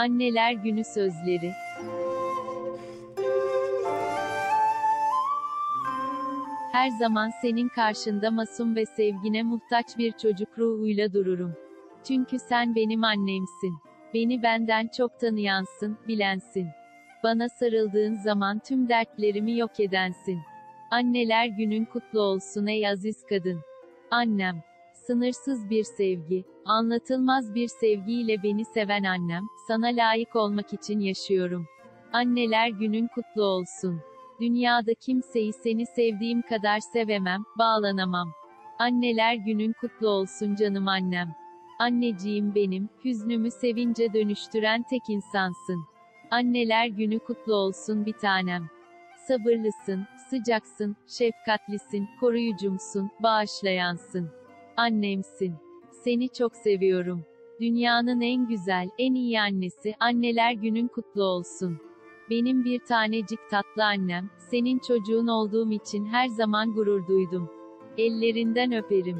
Anneler Günü Sözleri Her zaman senin karşında masum ve sevgine muhtaç bir çocuk ruhuyla dururum. Çünkü sen benim annemsin. Beni benden çok tanıyansın, bilensin. Bana sarıldığın zaman tüm dertlerimi yok edensin. Anneler günün kutlu olsun ey aziz kadın. Annem. Sınırsız bir sevgi, anlatılmaz bir sevgiyle beni seven annem, sana layık olmak için yaşıyorum. Anneler günün kutlu olsun. Dünyada kimseyi seni sevdiğim kadar sevemem, bağlanamam. Anneler günün kutlu olsun canım annem. Anneciğim benim, hüznümü sevince dönüştüren tek insansın. Anneler günü kutlu olsun bir tanem. Sabırlısın, sıcaksın, şefkatlisin, koruyucumsun, bağışlayansın. Annemsin. Seni çok seviyorum. Dünyanın en güzel, en iyi annesi, anneler günün kutlu olsun. Benim bir tanecik tatlı annem, senin çocuğun olduğum için her zaman gurur duydum. Ellerinden öperim.